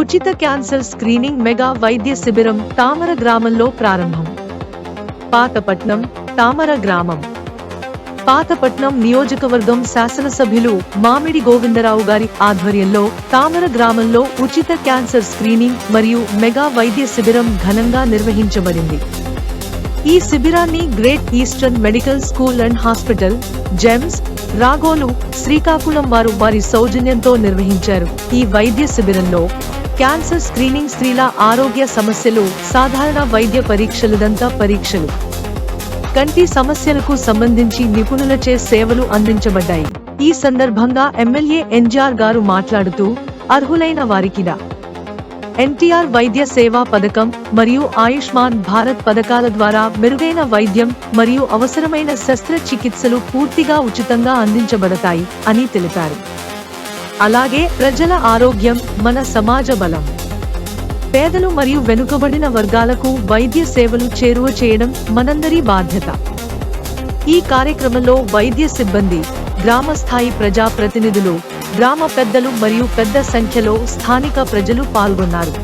ఉచిత cancer screening mega వైద్య శిబిరం తామర గ్రామంలో ప్రారంభం. పాతపట్నం తామర గ్రామం. పాతపట్నం నియోజకవర్గం శాసనసభ్యులు మామిడి గోవిందరావు గారి ఆధ్వర్యంలో తామర గ్రామంలో ఉచిత క్యాన్సర్ స్క్రీనింగ్ మరియు మెగా వైద్య శిబిరం ఘనంగా నిర్వహించబడింది. ఈ శిబిరాన్ని great eastern medical school and hospital GEMS Ragolu Srikakulam వారు వారి సౌజన్యంతో నిర్వహించారు. ఈ వైద్య శిబిరంలో క్యాన్సర్ స్క్రీనింగ్ స్త్రీల ఆరోగ్య సమస్యలు సాధారణ వైద్య పరీక్షలు దంత పరీక్షలు. కంటి సమస్యలకు సంబంధించి నిపుణులచే సేవలు అందించబడ్డాయి. ఈ సందర్భంగా ఎమ్మెల్యే ఎన్జార్ గారు మాట్లాడుతూ అర్హులైన వారికిడా ఎన్టీఆర్ వైద్య సేవా పథకం మరియు ఆయుష్మాన్ భారత్ పథకాల ద్వారా మెరుగైన వైద్యం మరియు అవసరమైన శస్త్రచికిత్సలు పూర్తిగా ఉచితంగా అందించబడతాయి అని తెలిపారు. అలాగే ప్రజల ఆరోగ్యం మన సమాజ బలం. పేదలు మరియు వెనుకబడిన వర్గాలకు వైద్య సేవలు చేరువ చేయడం మనందరి బాధ్యత. ఈ కార్యక్రమంలో వైద్య సిబ్బంది గ్రామ స్థాయి ప్రజా ప్రతినిధులు గ్రామ పెద్దలు మరియు పెద్ద సంఖ్యలో స్థానిక ప్రజలు పాల్గొన్నారు.